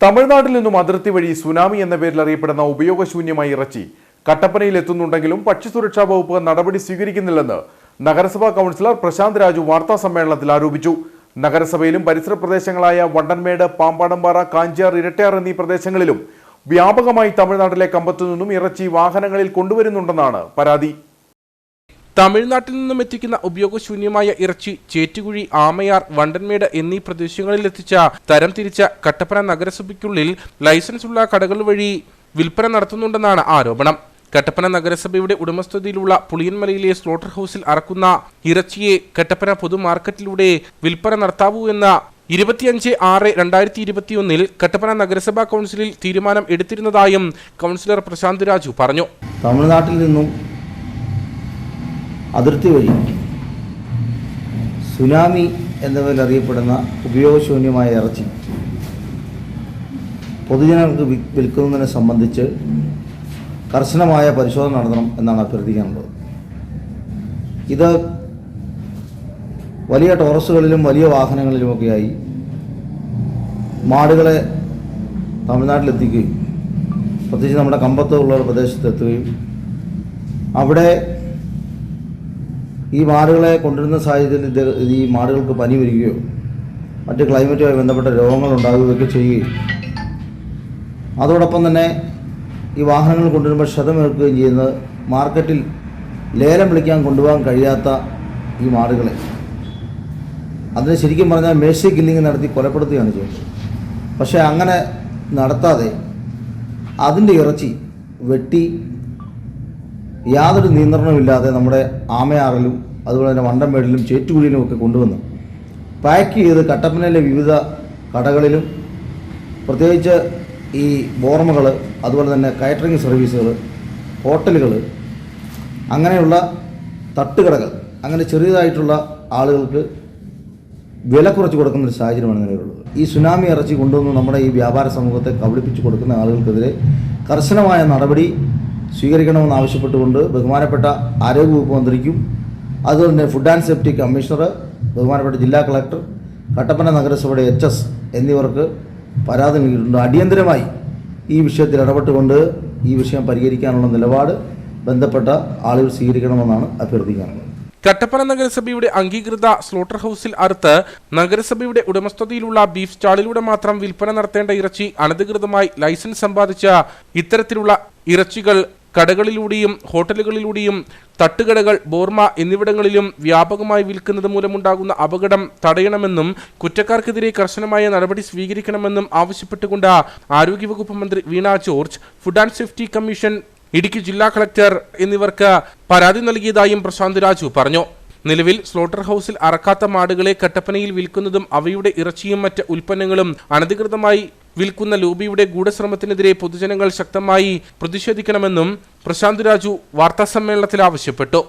തമിഴ്നാട്ടിൽ നിന്നും അതിർത്തി വഴി സുനാമി എന്ന പേരിൽ അറിയപ്പെടുന്ന ഉപയോഗശൂന്യമായി ഇറച്ചി കട്ടപ്പനയിൽ എത്തുന്നുണ്ടെങ്കിലും ഭക്ഷ്യസുരക്ഷാ വകുപ്പ് നടപടി സ്വീകരിക്കുന്നില്ലെന്ന് നഗരസഭാ കൗൺസിലർ പ്രശാന്ത് രാജു വാർത്താ സമ്മേളനത്തിൽ ആരോപിച്ചു. നഗരസഭയിലും പരിസര പ്രദേശങ്ങളായ വണ്ടൻമേട് പാമ്പാടംപാറ കാഞ്ചിയാർ ഇരട്ടയാർ എന്നീ പ്രദേശങ്ങളിലും വ്യാപകമായി തമിഴ്നാട്ടിലെ കമ്പത്തു നിന്നും ഇറച്ചി വാഹനങ്ങളിൽ കൊണ്ടുവരുന്നുണ്ടെന്നാണ് പരാതി. തമിഴ്നാട്ടിൽ നിന്നും എത്തിക്കുന്ന ഉപയോഗശൂന്യമായ ഇറച്ചി ചേറ്റുകുഴി ആമയാർ വണ്ടൻമേട് എന്നീ പ്രദേശങ്ങളിൽ എത്തിച്ച തരം തിരിച്ച കട്ടപ്പന നഗരസഭയ്ക്കുള്ളിൽ ലൈസൻസ് ഉള്ള കടകൾ വഴി വിൽപ്പന നടത്തുന്നുണ്ടെന്നാണ് ആരോപണം. കട്ടപ്പന നഗരസഭയുടെ ഉടമസ്ഥതയിലുള്ള പുളിയൻമലയിലെ സ്ലോട്ടർ ഹൌസിൽ അറക്കുന്ന ഇറച്ചിയെ കട്ടപ്പന പൊതുമാർക്കറ്റിലൂടെ വിൽപ്പന നടത്താവൂ എന്ന ഇരുപത്തിയഞ്ച് ആറ് രണ്ടായിരത്തി ഇരുപത്തിയൊന്നിൽ കട്ടപ്പന നഗരസഭാ കൗൺസിലിൽ തീരുമാനം എടുത്തിരുന്നതായും കൗൺസിലർ പ്രശാന്ത് രാജു പറഞ്ഞു. തമിഴ്നാട്ടിൽ നിന്നും അതിർത്തി വഴി സുനാമി എന്ന പേരിൽ അറിയപ്പെടുന്ന ഉപയോഗശൂന്യമായ ഇറച്ചി പൊതുജനങ്ങൾക്ക് വിൽക്കുന്നതിനെ സംബന്ധിച്ച് കർശനമായ പരിശോധന നടത്തണം എന്നാണ് അഭ്യർത്ഥിക്കാനുള്ളത്. ഇത് വലിയ ടോറസുകളിലും വലിയ വാഹനങ്ങളിലുമൊക്കെയായി മാടുകളെ തമിഴ്നാട്ടിലെത്തിക്കുകയും പ്രത്യേകിച്ച് നമ്മുടെ കമ്പത്തുള്ള ഒരു പ്രദേശത്ത് എത്തുകയും അവിടെ ഈ മാടുകളെ കൊണ്ടുവരുന്ന സാഹചര്യത്തിൽ ഈ മാടുകൾക്ക് പനി വരികയോ മറ്റ് ക്ലൈമറ്റുമായി ബന്ധപ്പെട്ട രോഗങ്ങൾ ഉണ്ടാകുകയൊക്കെ ചെയ്യുകയും അതോടൊപ്പം തന്നെ ഈ വാഹനങ്ങൾ കൊണ്ടുവരുമ്പോൾ ക്ഷതമേൽക്കുകയും ചെയ്യുന്നത് മാർക്കറ്റിൽ ലേലം വിളിക്കാൻ കൊണ്ടുപോകാൻ കഴിയാത്ത ഈ മാടുകളെ. അതിന് ശരിക്കും പറഞ്ഞാൽ മേഴ്സി കില്ലിങ് നടത്തി കൊലപ്പെടുത്തുകയാണ് ചെയ്യുന്നത്. പക്ഷേ അങ്ങനെ നടത്താതെ അതിന്റെ ഇറച്ചി വെട്ടി യാതൊരു നിയന്ത്രണമില്ലാതെ നമ്മുടെ ആമയാറിലും അതുപോലെ തന്നെ വണ്ടമ്പേടിലും ചേറ്റുകുഴിയിലും ഒക്കെ കൊണ്ടുവന്ന് പാക്ക് ചെയ്ത് കട്ടപ്പനയിലെ വിവിധ കടകളിലും പ്രത്യേകിച്ച് ഈ ബോർമകൾ അതുപോലെ തന്നെ കാറ്ററിംഗ് സർവീസുകൾ ഹോട്ടലുകൾ അങ്ങനെയുള്ള തട്ടുകടകൾ അങ്ങനെ ചെറിയതായിട്ടുള്ള ആളുകൾക്ക് വില കുറച്ച് കൊടുക്കുന്ന ഒരു സാഹചര്യമാണ് നിലവിലുള്ളത് ഈ സുനാമി ഇറച്ചി കൊണ്ടുവന്ന് നമ്മുടെ ഈ വ്യാപാര സമൂഹത്തെ കബളിപ്പിച്ച് കൊടുക്കുന്ന ആളുകൾക്കെതിരെ കർശനമായ നടപടി സ്വീകരിക്കണമെന്ന് ആവശ്യപ്പെട്ടുകൊണ്ട് ബഹുമാനപ്പെട്ട ആരോഗ്യവകുപ്പ് മന്ത്രിക്കും അതുപോലെ തന്നെ ഫുഡ് ആൻഡ് സേഫ്റ്റി കമ്മീഷണർ ബഹുമാനപ്പെട്ട ജില്ലാ കളക്ടർ കട്ടപ്പന നഗരസഭയുടെ എച്ച് എസ് എന്നിവർക്ക് പരാതി നൽകിയിട്ടുണ്ട്. അടിയന്തരമായി ഈ വിഷയത്തിൽ ഇടപെട്ടുകൊണ്ട് ഈ വിഷയം പരിഹരിക്കാനുള്ള നിലപാട് ബന്ധപ്പെട്ട ആളുകൾ സ്വീകരിക്കണമെന്നാണ് അഭ്യർത്ഥിക്കാനുള്ളത്. കട്ടപ്പന നഗരസഭയുടെ അംഗീകൃത സ്ലോട്ടർ ഹൌസിൽ അറുത്ത് നഗരസഭയുടെ ഉടമസ്ഥതയിലുള്ള ബീഫ് സ്റ്റാളിലൂടെ മാത്രം വിൽപ്പന നടത്തേണ്ട ഇറച്ചി അനധികൃതമായി ലൈസൻസ് സമ്പാദിച്ച ഇത്തരത്തിലുള്ള ഇറച്ചികൾ കടകളിലൂടെയും ഹോട്ടലുകളിലൂടെയും തട്ടുകടകൾ ബോർമ എന്നിവിടങ്ങളിലും വ്യാപകമായി വിൽക്കുന്നത് മൂലമുണ്ടാകുന്ന അപകടം തടയണമെന്നും കുറ്റക്കാർക്കെതിരെ കർശനമായ നടപടി സ്വീകരിക്കണമെന്നും ആവശ്യപ്പെട്ടുകൊണ്ട് ആരോഗ്യവകുപ്പ് മന്ത്രി Veena George food and safety commission Idukki ജില്ലാ കളക്ടർ എന്നിവർക്ക് പരാതി നൽകിയതായും പ്രശാന്ത് രാജു പറഞ്ഞു. നിലവിൽ സ്ലോട്ടർ ഹൌസിൽ അറക്കാത്ത മാടുകളെ കട്ടപ്പനയിൽ വിൽക്കുന്നതും അവയുടെ ഇറച്ചിയും മറ്റ് ഉൽപ്പന്നങ്ങളും അനധികൃതമായി വിൽക്കുന്ന ലൂബിയുടെ ഗൂഢശ്രമത്തിനെതിരെ പൊതുജനങ്ങൾ ശക്തമായി പ്രതിഷേധിക്കണമെന്നും പ്രശാന്ത് രാജു വാർത്താസമ്മേളനത്തിൽ ആവശ്യപ്പെട്ടു